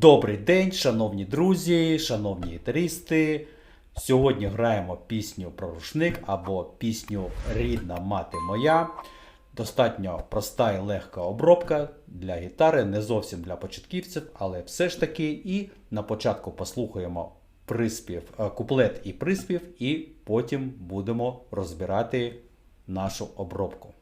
Добрий день, шановні друзі, шановні гітаристи. Сьогодні граємо пісню про рушник або пісню Рідна мати моя. Достатньо проста і легка обробка для гітари, не зовсім для початківців, але все ж таки. І на початку послухаємо приспів, е, куплет і приспів, і потім будемо розбирати нашу обробку.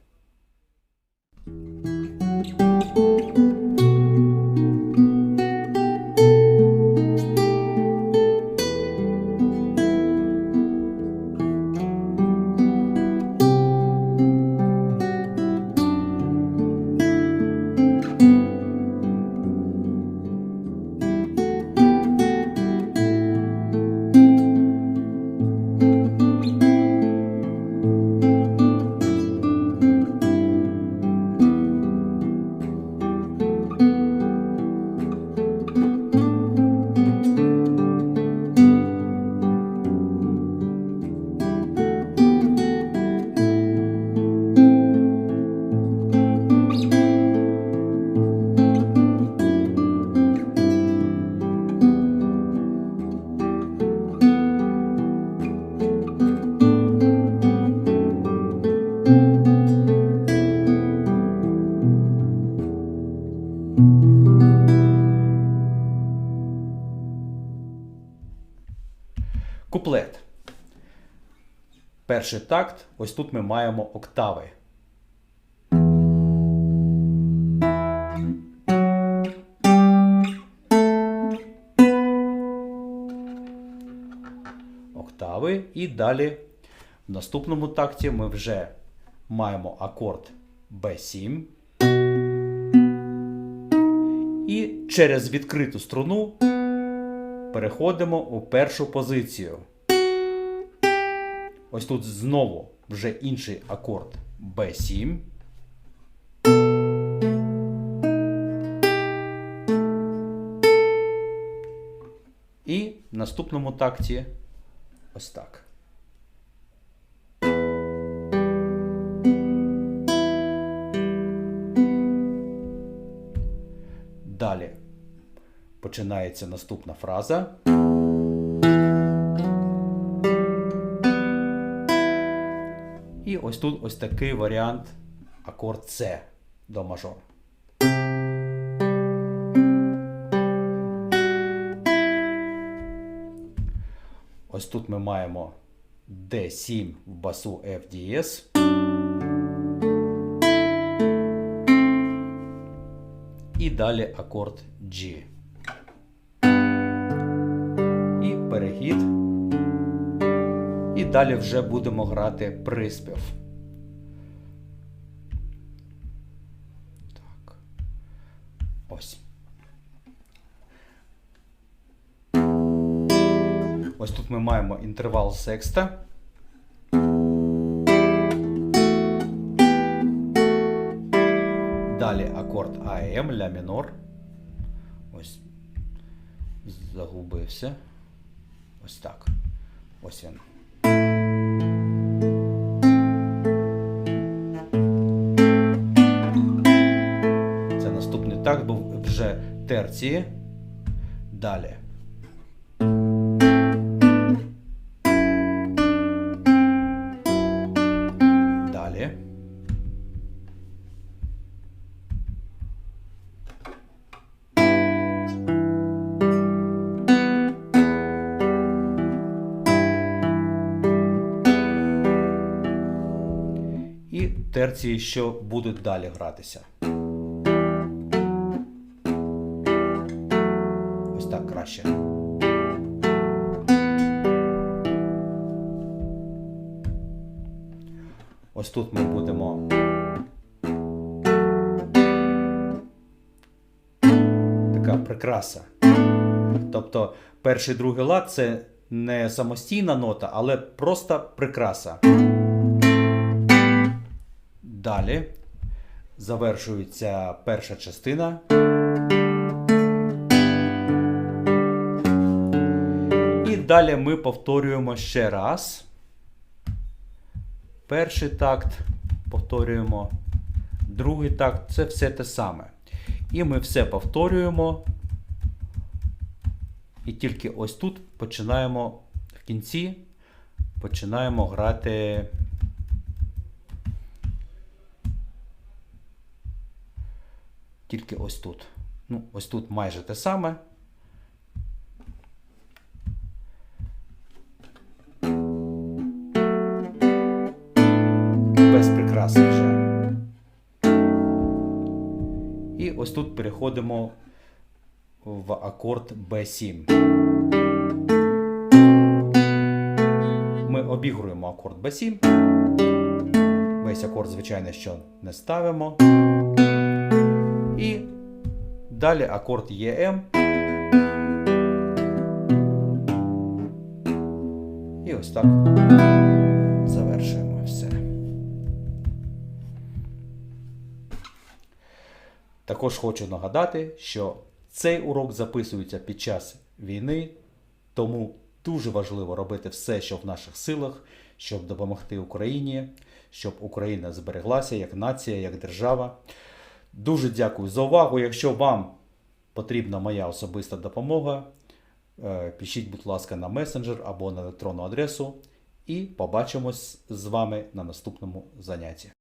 Перший такт. Ось тут ми маємо октави. Октави. І далі в наступному такті ми вже маємо акорд B7. І через відкриту струну переходимо у першу позицію. Ось тут знову вже інший акорд B7. І в наступному такті ось так. Далі починається наступна фраза. І ось тут ось такий варіант акорд С до мажор. Ось тут ми маємо D7 в басу F дієз. І далі акорд G. далі вже будемо грати приспів. Так. Ось. Ось тут ми маємо інтервал секста. Далі акорд АМ, ля мінор. Ось. Загубився. Ось так. Ось він. Такт був вже терції. Далі. Далі. І терції, що будуть далі гратися. Так краще. Ось тут ми будемо. Така прикраса. Тобто перший другий лад це не самостійна нота, але просто прикраса. Далі завершується перша частина. Далі ми повторюємо ще раз. Перший такт повторюємо. Другий такт це все те саме. І ми все повторюємо І тільки ось тут починаємо в кінці починаємо грати. Тільки ось тут. Ну, ось тут майже те саме. І ось тут переходимо в акорд B7. Ми обігруємо акорд B7. Весь акорд, звичайно, що не ставимо. І далі акорд EM. І ось так завершуємо все. Також хочу нагадати, що цей урок записується під час війни, тому дуже важливо робити все, що в наших силах, щоб допомогти Україні, щоб Україна збереглася як нація, як держава. Дуже дякую за увагу. Якщо вам потрібна моя особиста допомога, е, пишіть, будь ласка, на месенджер або на електронну адресу. І побачимось з вами на наступному занятті.